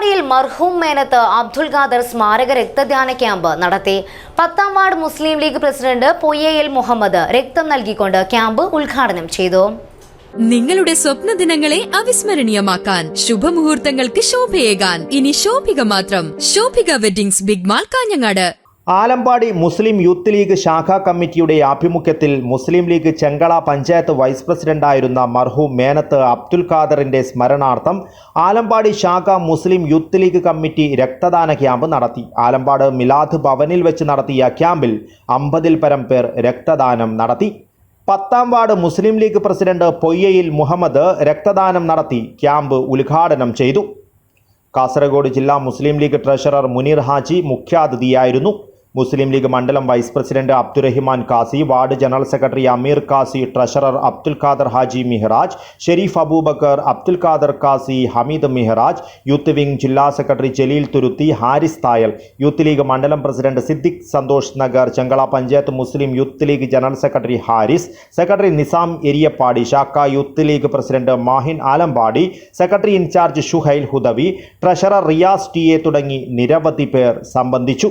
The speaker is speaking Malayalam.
ആലമ്പാടിയിൽ മർഹൂം മേനത്ത് അബ്ദുൽ ഖാദർ സ്മാരക രക്തദാന ക്യാമ്പ് നടത്തി. പത്താം വാർഡ് മുസ്ലിം ലീഗ് പ്രസിഡന്റ് പൊയ്യയിൽ മുഹമ്മദ് രക്തം നൽകിക്കൊണ്ട് ക്യാമ്പ് ഉദ്ഘാടനം ചെയ്തു. നിങ്ങളുടെ സ്വപ്ന ദിനങ്ങളെ അവിസ്മരണീയമാക്കാൻ ശുഭമുഹൂർത്തങ്ങൾക്ക് ശോഭയേകാൻ. ഇനി ശോഭിക മാത്രം. Shobhika weddings big mall Kanhangad. Alampady Muslim Youth League ശാഖാ കമ്മിറ്റിയുടെ ആഭിമുഖ്യത്തിൽ മുസ്ലിം ലീഗ് ചെങ്കള പഞ്ചായത്ത് വൈസ് പ്രസിഡന്റായിരുന്ന മർഹൂം മേനത്ത് അബ്ദുൽ ഖാദറിന്റെ സ്മരണാർത്ഥം ആലമ്പാടി ശാഖ മുസ്ലിം യൂത്ത് ലീഗ് കമ്മിറ്റി രക്തദാന ക്യാമ്പ് നടത്തി. ആലമ്പാട് മിലാദ് ഭവനിൽ വെച്ച് നടത്തിയ ക്യാമ്പിൽ അമ്പതിൽ പരം പേർ രക്തദാനം നടത്തി. പത്താം വാർഡ് മുസ്ലിം ലീഗ് പ്രസിഡന്റ് പൊയ്യയിൽ മുഹമ്മദ് രക്തദാനം നടത്തി. ക്യാമ്പ് ഉദ്ഘാടനം ചെയ്തു. കാസർഗോഡ് ജില്ലാ മുസ്ലിം ലീഗ് ട്രഷറർ മുനീർ ഹാജി മുഖ്യാതിഥിയായിരുന്നു. മുസ്ലിം ലീഗ് മണ്ഡലം vice president Abdurahiman Kasi ward general secretary Ameer Kasi treasurer Abdul Khader Haji Mihraj Sharif Aboobacker Abdul Khader Kasi Hameed Mihraj youth wing ജില്ലാ secretary Jaleel Thuruthi Haris Thayal. Youth league മണ്ഡലം president Siddique Santhosh Nagar Chengala panchayat Muslim Youth League general secretary Haris secretary Nisam Eriyapady ശാഖ Youth League president Mahin Alampady secretary in charge Shuhail Hudawi treasurer Riyas T A തുടങ്ങി നിരവധി പേർ സംബന്ധിച്ചു.